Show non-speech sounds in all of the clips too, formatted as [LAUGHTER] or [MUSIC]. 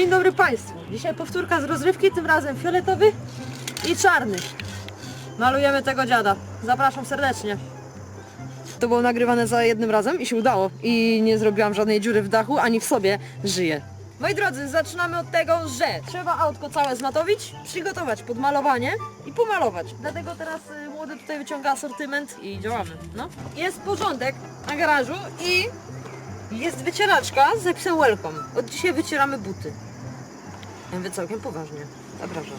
Dzień dobry Państwu. Dzisiaj powtórka z rozrywki, tym razem fioletowy i czarny. Malujemy tego dziada. Zapraszam serdecznie. To było nagrywane za jednym razem i się udało. I nie zrobiłam żadnej dziury w dachu, ani w sobie. Żyję. Moi drodzy, zaczynamy od tego, że trzeba autko całe zmatowić, przygotować pod malowanie i pomalować. Dlatego teraz y, młody tutaj wyciąga asortyment i działamy. No. Jest porządek na garażu i jest wycieraczka z napisem welcome. Od dzisiaj wycieramy buty. Ja mówię całkiem poważnie. Zapraszam.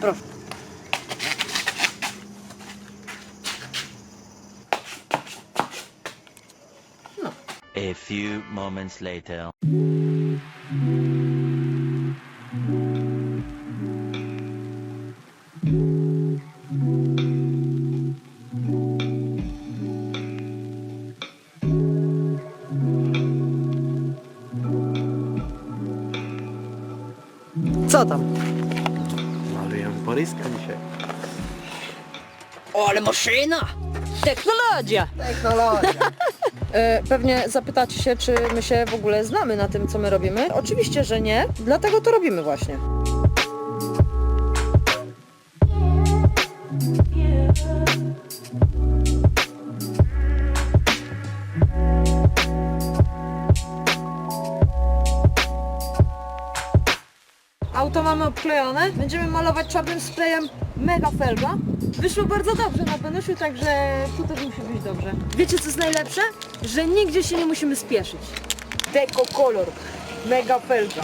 Proszę. No. A few moments later. Co tam? Malujemy Boryska dzisiaj. O, ale maszyna! Technologia! Technologia. [LAUGHS] E, Pewnie zapytacie się, czy my się w ogóle znamy na tym, co my robimy. Oczywiście, że nie, dlatego to robimy właśnie. Auto mamy obklejone. Będziemy malować czarnym sprayem Mega Felga. Wyszło bardzo dobrze na Benusiu, także tu też musi być dobrze. Wiecie co jest najlepsze? Że nigdzie się nie musimy spieszyć. Deco Color Mega Felga.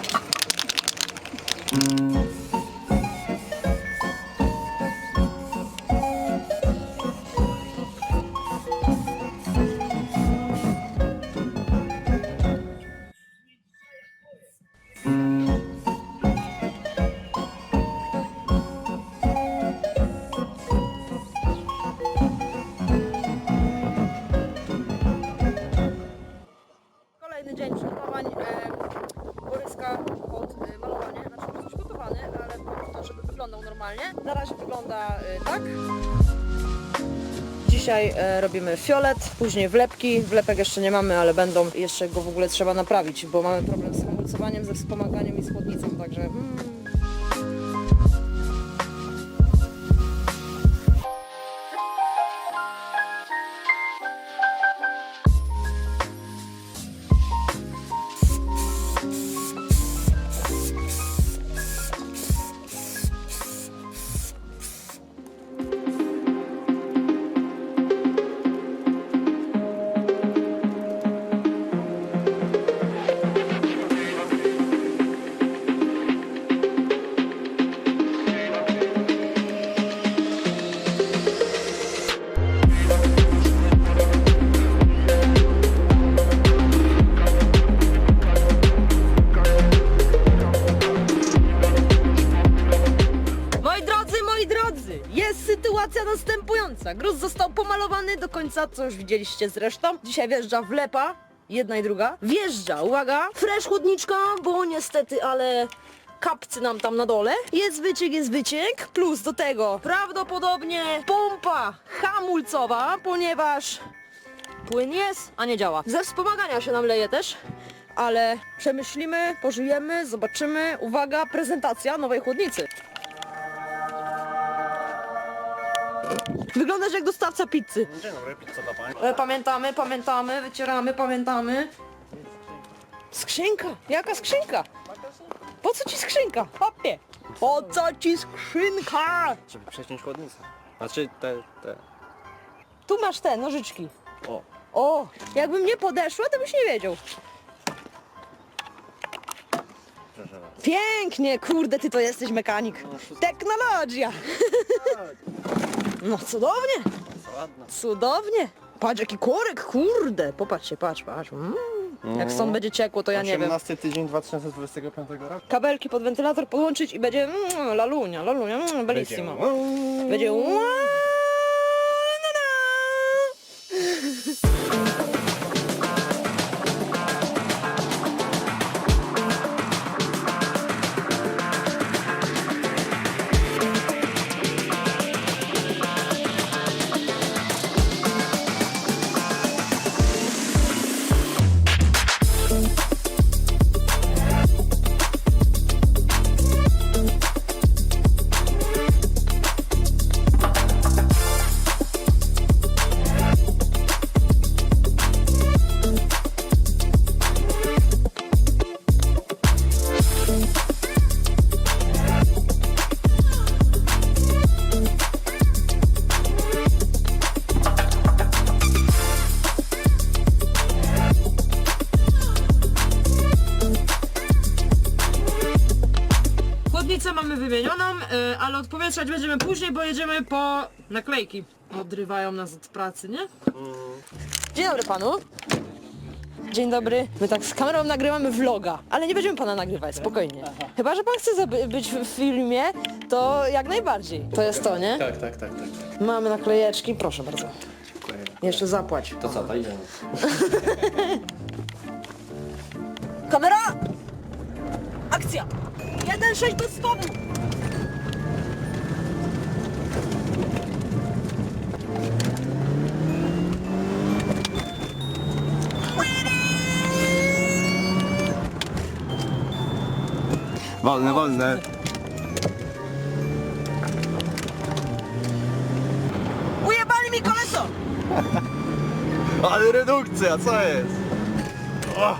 Dzisiaj e, robimy fiolet, później wlepki. Wlepek jeszcze nie mamy, ale będą. Jeszcze go w ogóle trzeba naprawić, bo mamy problem z hamulcowaniem, ze wspomaganiem i z chłodnicą, także... Mm. Następująca. Gruz został pomalowany do końca, co już widzieliście zresztą. Dzisiaj wjeżdża wlepa, jedna i druga. Wjeżdża, uwaga, fresh chłodniczka, bo niestety, ale kapcy nam tam na dole. Jest wyciek, jest wyciek, plus do tego prawdopodobnie pompa hamulcowa, ponieważ płyn jest, a nie działa. Ze wspomagania się nam leje też. Ale przemyślimy, pożyjemy, zobaczymy. Uwaga, prezentacja nowej chłodnicy. Wyglądasz jak dostawca pizzy. Dzień dobry, pizza dla pań. E, Pamiętamy, pamiętamy, wycieramy, pamiętamy. Skrzynka! Jaka skrzynka? Po co ci skrzynka? Papie! Po co ci skrzynka? Żeby przeciąć chłodnicę. Znaczy te, te. Tu masz te nożyczki. O. O, jakbym nie podeszła, to byś nie wiedział. Proszę bardzo. Pięknie, kurde, ty to jesteś mechanik. Technologia! [LAUGHS] No cudownie, ładna. cudownie. Patrz jaki korek, kurde. Popatrzcie, patrz, patrz. Mm. Jak stąd będzie ciekło, to ja nie wiem. 18 tydzień 2025 roku. kabelki pod wentylator podłączyć i będzie mm, lalunia, lalunia, mm, bellissimo. Będzie- Będzie odpowietrzać będziemy później, bo jedziemy po naklejki. Odrywają nas od pracy, nie? Dzień dobry panu. Dzień dobry. My tak z kamerą nagrywamy vloga, ale nie będziemy pana nagrywać, spokojnie. Chyba, że pan chce zaby- być w filmie, to jak najbardziej. To jest to, nie? Tak, tak, tak, tak. Mamy naklejeczki, proszę bardzo. Dziękuję. Jeszcze zapłać. To co, to idziemy. Kamera! Akcja! 1-6 do spodu! Wolne, wolne. Ujebali mi koleso! [LAUGHS] Ale redukcja, co jest? O!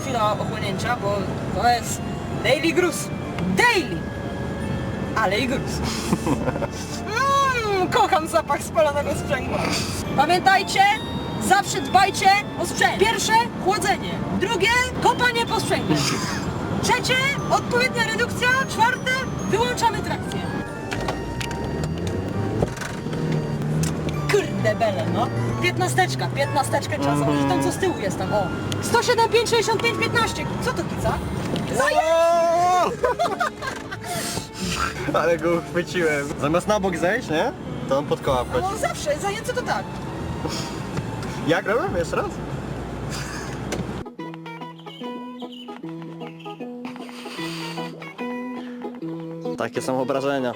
Chwila ochłonięcia, bo to jest daily gruz. Daily! Ale i gruz. [LAUGHS] Mm, kocham zapach spalonego sprzęgła. Pamiętajcie, zawsze dbajcie o sprzęt. Pierwsze, chłodzenie. Drugie, kopanie po sprzęgle. [LAUGHS] Trzecie, odpowiednia redukcja. Czwarte, wyłączamy trakcję. Kurde bele, no. Piętnasteczka, piętnasteczkę trzeba założyć tam co z tyłu jest tam, o. 107, 5, 65, 15. Co to kica? O! [LAUGHS] Ale go uchwyciłem. Zamiast na bok zejść, nie? To on pod koła wchodzi. No zawsze, zajęce to tak. Jak robię? Jeszcze raz? Takie są obrażenia.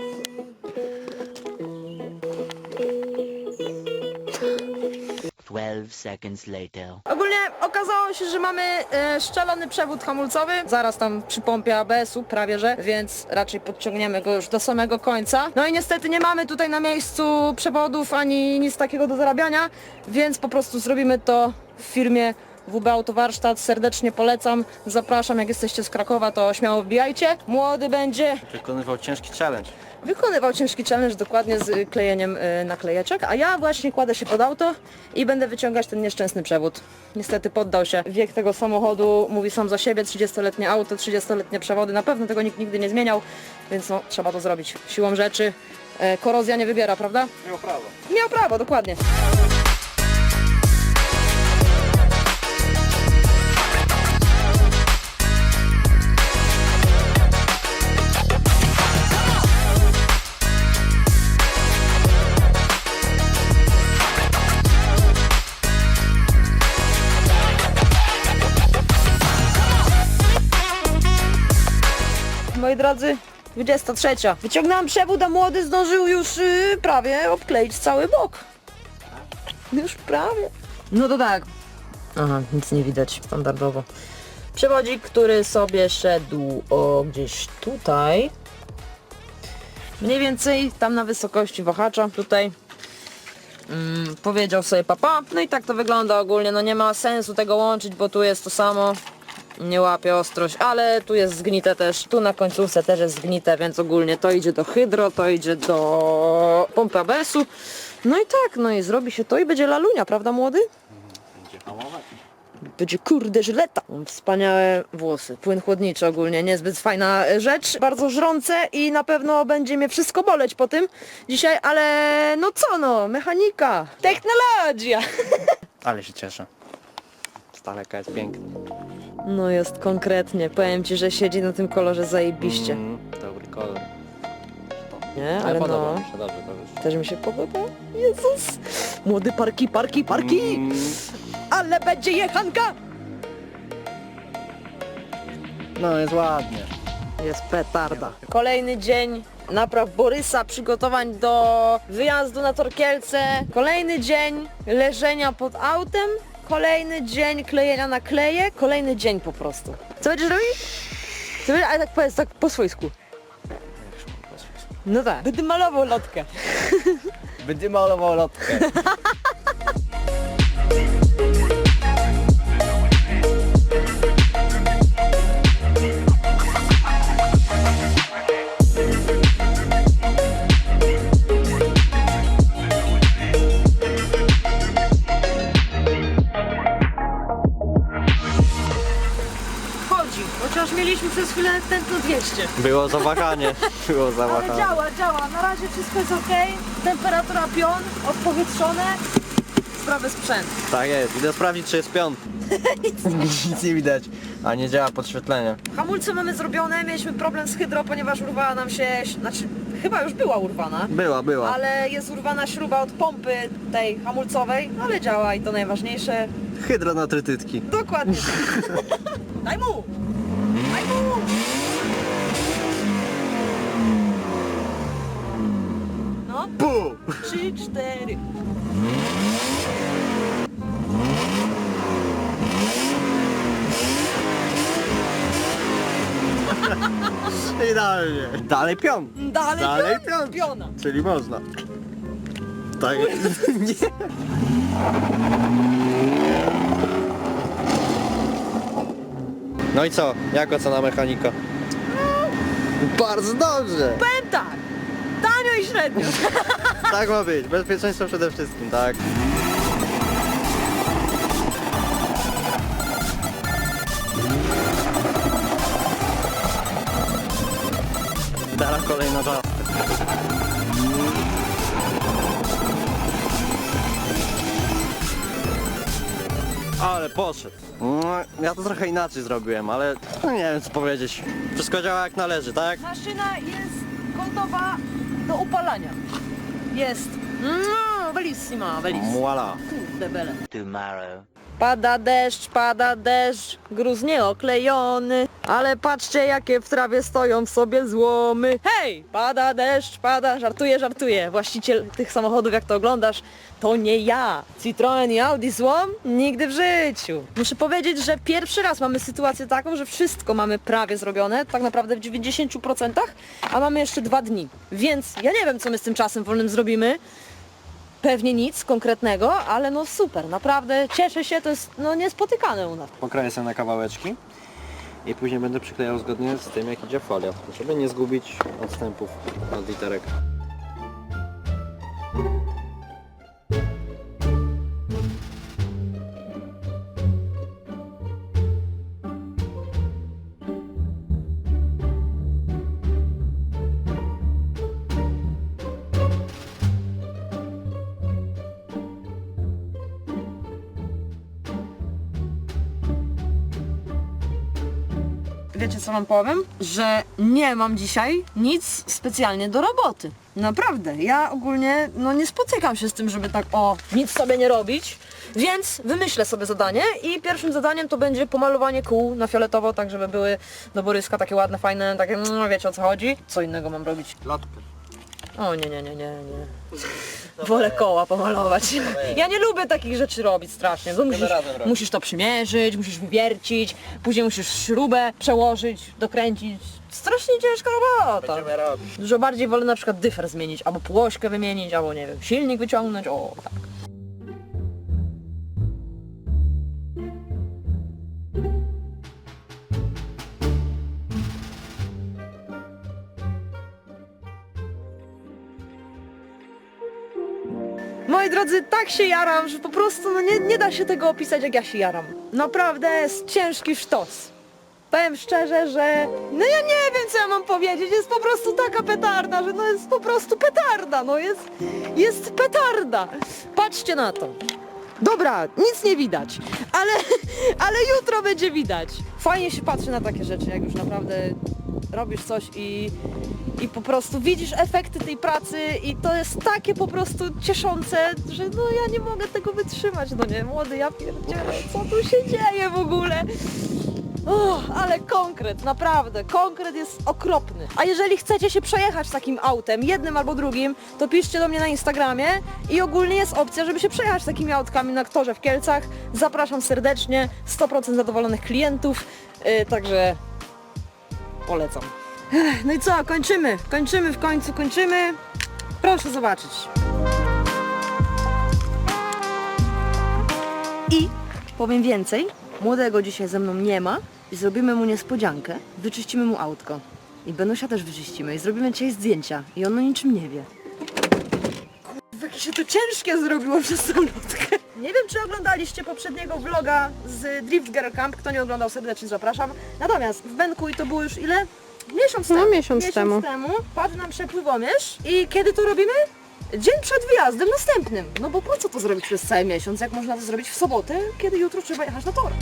Twelve seconds later. Ogólnie okazało się, że mamy e, szczelony przewód hamulcowy, zaraz tam przy pompie ABS-u prawie że, więc raczej podciągniemy go już do samego końca. No i niestety nie mamy tutaj na miejscu przewodów ani nic takiego do zarabiania, więc po prostu zrobimy to w firmie WB Autowarsztat. Serdecznie polecam, zapraszam, jak jesteście z Krakowa, to śmiało wbijajcie. Młody będzie Wykonywał ciężki challenge. Wykonywał ciężki challenge dokładnie z y, klejeniem y, naklejeczek, a ja właśnie kładę się pod auto i będę wyciągać ten nieszczęsny przewód. Niestety poddał się. Wiek tego samochodu mówi sam za siebie, 30-letnie auto, 30-letnie przewody, na pewno tego nikt nigdy nie zmieniał, więc no trzeba to zrobić siłą rzeczy. E, korozja nie wybiera, prawda? Miał prawo. Miał prawo, dokładnie. Moi drodzy, 23. Wyciągnęłam przewód, a młody zdążył już yy, prawie obkleić cały bok. Już prawie. No to tak. Aha, nic nie widać standardowo. Przewodzik, który sobie szedł o gdzieś tutaj. Mniej więcej tam na wysokości wahacza. Tutaj mm, powiedział sobie papa. No i tak to wygląda ogólnie. No nie ma sensu tego łączyć, bo tu jest to samo nie łapie ostrość, ale tu jest zgnite też, tu na końcówce też jest zgnite, więc ogólnie to idzie do hydro, to idzie do pompy ABS-u. No i tak, no i zrobi się to i będzie lalunia, prawda młody? Będzie hamować. Będzie kurde żyleta. Wspaniałe włosy, płyn chłodniczy ogólnie, niezbyt fajna rzecz, bardzo żrące i na pewno będzie mnie wszystko boleć po tym dzisiaj, ale no co no, mechanika, technologia. [LAUGHS] Ale się cieszę. Z daleka jest piękny. No jest konkretnie, powiem Ci, że siedzi na tym kolorze zajebiście. Mm, dobry kolor. Nie, ale podoba no. mi się, dobrze, dobrze. Też mi się podoba. Jezus! Młody parki, parki, parki! Mm, Ale będzie jechanka! no jest ładnie. Jest petarda. Kolejny dzień napraw Borysa, przygotowań do wyjazdu na Torkielce. Kolejny dzień leżenia pod autem. Kolejny dzień klejenia na kleje. Kolejny dzień po prostu. Co będziesz robić? Co będziesz, ale tak powiedz, tak po swojsku. No tak. Będę malował lotkę. [LAUGHS] Będzie malował lotkę. Przez chwilę tętno 200. Było zawahanie. [LAUGHS] Było Ale zawahanie. działa, działa. Na razie wszystko jest ok. Temperatura pion, odpowietrzone. Sprawy sprzęt. Tak jest. Idę sprawdzić, czy jest piąt. [LAUGHS] Nic nie widać. A nie działa podświetlenie. Hamulce mamy zrobione, mieliśmy problem z hydro, ponieważ urwała nam się, znaczy chyba już była urwana. Była, była. Ale jest urwana śruba od pompy tej hamulcowej, ale działa i to najważniejsze. Hydronatrytytki. Dokładnie tak. [LAUGHS] Daj mu! No, Pu! trzy, cztery. Idealnie. Dalej pion. Dalej, Dalej pion, pion. piona. Czyli można. Tak. [LAUGHS] Nie. No i co? Jak ocena mechanika? Bardzo dobrze. Powiem tak, średnio. [LAUGHS] Tak ma być. Bezpieczeństwo przede wszystkim, tak. Teraz kolejna czas. Ale poszedł. No, ja to trochę inaczej zrobiłem, ale no nie wiem co powiedzieć. Wszystko działa jak należy, tak? Maszyna jest gotowa do upalania. Jest. No, bellissima, bellissima. Voila. Kurde bele. Tomorrow. Pada deszcz, pada deszcz, gruz nieoklejony, ale patrzcie jakie w trawie stoją sobie złomy. Hej! Pada deszcz, pada, żartuję, żartuję. Właściciel tych samochodów, jak to oglądasz, to nie ja. Citroen i Audi złom? Nigdy w życiu. Muszę powiedzieć, że pierwszy raz mamy sytuację taką, że wszystko mamy prawie zrobione, tak naprawdę w 90%, a mamy jeszcze dwa dni. Więc ja nie wiem, co my z tym czasem wolnym zrobimy. Pewnie nic konkretnego, ale no super, naprawdę cieszę się, to jest no niespotykane u nas. Pokroję sobie na kawałeczki i później będę przyklejał zgodnie z tym jak idzie folia, żeby nie zgubić odstępów od literek. Wiecie co wam powiem? Że nie mam dzisiaj nic specjalnie do roboty. Naprawdę, ja ogólnie no nie spotykam się z tym, żeby tak o nic sobie nie robić. Więc wymyślę sobie zadanie i pierwszym zadaniem to będzie pomalowanie kół na fioletowo, tak żeby były do boryska takie ładne, fajne, takie no wiecie o co chodzi. Co innego mam robić? Lotkę. O nie, nie, nie, nie, nie. Wolę koła pomalować. Ja nie lubię takich rzeczy robić strasznie. Bo musisz, razem robić. musisz to przymierzyć, musisz wywiercić, później musisz śrubę przełożyć, dokręcić. Strasznie ciężka robota. robić. Dużo bardziej wolę na przykład dyfer zmienić, albo płośkę wymienić, albo nie wiem, silnik wyciągnąć, o tak. Moi drodzy, tak się jaram, że po prostu no nie, nie da się tego opisać jak ja się jaram. Naprawdę jest ciężki sztos. Powiem szczerze, że no ja nie wiem co ja mam powiedzieć, jest po prostu taka petarda, że no jest po prostu petarda, no jest, jest petarda. Patrzcie na to. Dobra, nic nie widać, ale, [LAUGHS] ale jutro będzie widać. Fajnie się patrzy na takie rzeczy, jak już naprawdę robisz coś i, i po prostu widzisz efekty tej pracy i to jest takie po prostu cieszące, że no ja nie mogę tego wytrzymać, no nie, młody, ja pierdzielę, co tu się dzieje w ogóle? Ale konkret, naprawdę, konkret jest okropny. A jeżeli chcecie się przejechać takim autem, jednym albo drugim, to piszcie do mnie na Instagramie i ogólnie jest opcja, żeby się przejechać takimi autkami na torze w Kielcach. Zapraszam serdecznie, 100% zadowolonych klientów, yy, także polecam. No i co, kończymy, kończymy w końcu, kończymy. Proszę zobaczyć. I powiem więcej, młodego dzisiaj ze mną nie ma i zrobimy mu niespodziankę, wyczyścimy mu autko. I Benusia też wyczyścimy i zrobimy dzisiaj zdjęcia i on o niczym nie wie. Kurwa, jakie się to ciężkie zrobiło przez tą lotkę. Nie wiem, czy oglądaliście poprzedniego vloga z Drift Girl Camp. Kto nie oglądał, serdecznie zapraszam. Natomiast w Benku i to było już ile? Miesiąc No, temu. miesiąc temu. temu. Padł nam przepływomierz. I kiedy to robimy? Dzień przed wyjazdem następnym. No bo po co to zrobić przez cały miesiąc, jak można to zrobić w sobotę, kiedy jutro trzeba jechać na tor?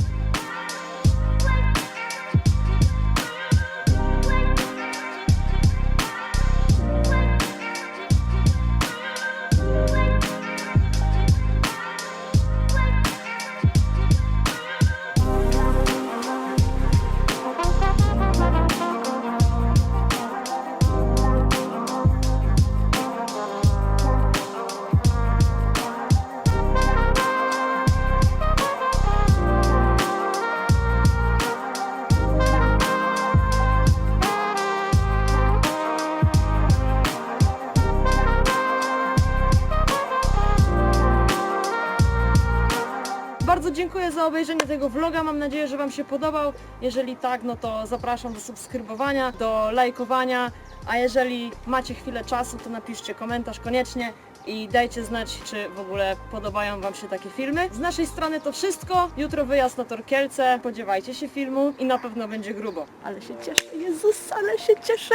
Bardzo dziękuję za obejrzenie tego vloga. Mam nadzieję, że Wam się podobał. Jeżeli tak, no to zapraszam do subskrybowania, do lajkowania. A jeżeli macie chwilę czasu, to napiszcie komentarz koniecznie i dajcie znać, czy w ogóle podobają Wam się takie filmy. Z naszej strony to wszystko. Jutro wyjazd na Torkielce. Spodziewajcie się filmu i na pewno będzie grubo. Ale się cieszę, Jezus, ale się cieszę!